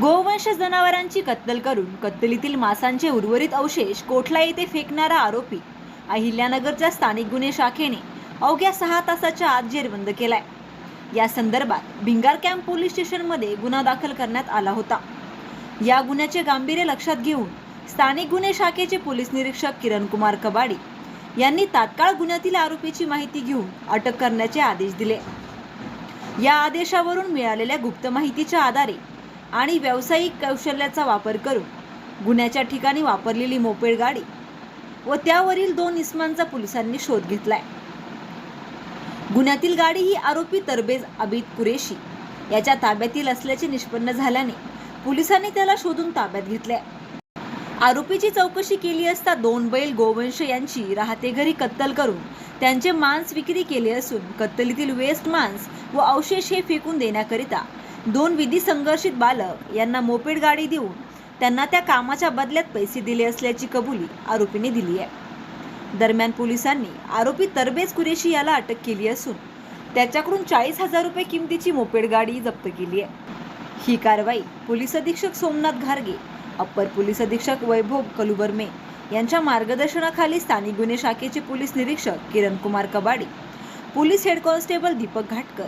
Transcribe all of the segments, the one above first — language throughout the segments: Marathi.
गोवंश जनावरांची कत्तल करून कत्तलीतील मांसांचे उर्वरित अवशेष कोठला येथे फेकणारा आरोपी अहिल्यानगरच्या स्थानिक गुन्हे शाखेने अवघ्या सहा तासाच्या आत जेरबंद केलाय. या संदर्भात भिंगार कॅम्प पोलीस स्टेशनमध्ये गुन्हा दाखल करण्यात आला होता. या गुन्ह्याचे गांभीर्य लक्षात घेऊन स्थानिक गुन्हे शाखेचे पोलीस निरीक्षक किरण कुमार कबाडी यांनी तात्काळ गुन्ह्यातील आरोपीची माहिती घेऊन अटक करण्याचे आदेश दिले. या आदेशावरून मिळालेल्या गुप्त माहितीच्या आधारे आणि व्यावसायिक कौशल्याचा वापर करून गुन्ह्याच्या ठिकाणी वापरलेली मोपेड गाडी व त्यावरील दोन इस्मांचा पोलिसांनी शोध घेतलाय. गुन्ह्यातील गाडी ही आरोपी तरबेज अबिद कुरेशी याच्या ताब्यातील असल्याचे निष्पन्न झाल्याने पोलिसांनी त्याला शोधून ताब्यात घेतले आरोपीची चौकशी केली असता दोन बैल गोवंश यांची राहते घरी कत्तल करून त्यांचे मांस विक्री केले असून कत्तलीतील वेस्ट मांस व अवशेष हे फेकून देण्याकरिता दोन विधी संघर्षित बालक यांना मोपेड गाडी देऊन त्यांना त्या कामाच्या बदल्यात पैसे दिले असल्याची कबुली आरोपीने दिली आहे. दरम्यान पोलिसांनी आरोपी तरबेज कुरेशी याला अटक केली असून त्याच्याकडून चाळीस हजार रुपये किमतीची मोपेड गाडी जप्त केली आहे. ही कारवाई पोलीस अधीक्षक सोमनाथ घारगे अप्पर पोलीस अधीक्षक वैभव कलुबर्मे यांच्या मार्गदर्शनाखाली स्थानिक गुन्हे शाखेचे पोलीस निरीक्षक Kiran Kumar Kabadi police head constable Deepak Ghatkar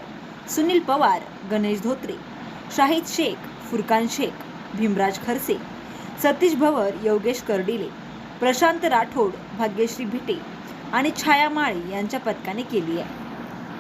Sunil Pawar Ganesh Dhotre Shahid Shaikh Furqan Shaikh Bhimraj Kharse Satish Bhavar Yogesh Kardile Prashant Rathod Bhagyashree Bhite आणि छाया माळी यांच्या पथकाने केली आहे.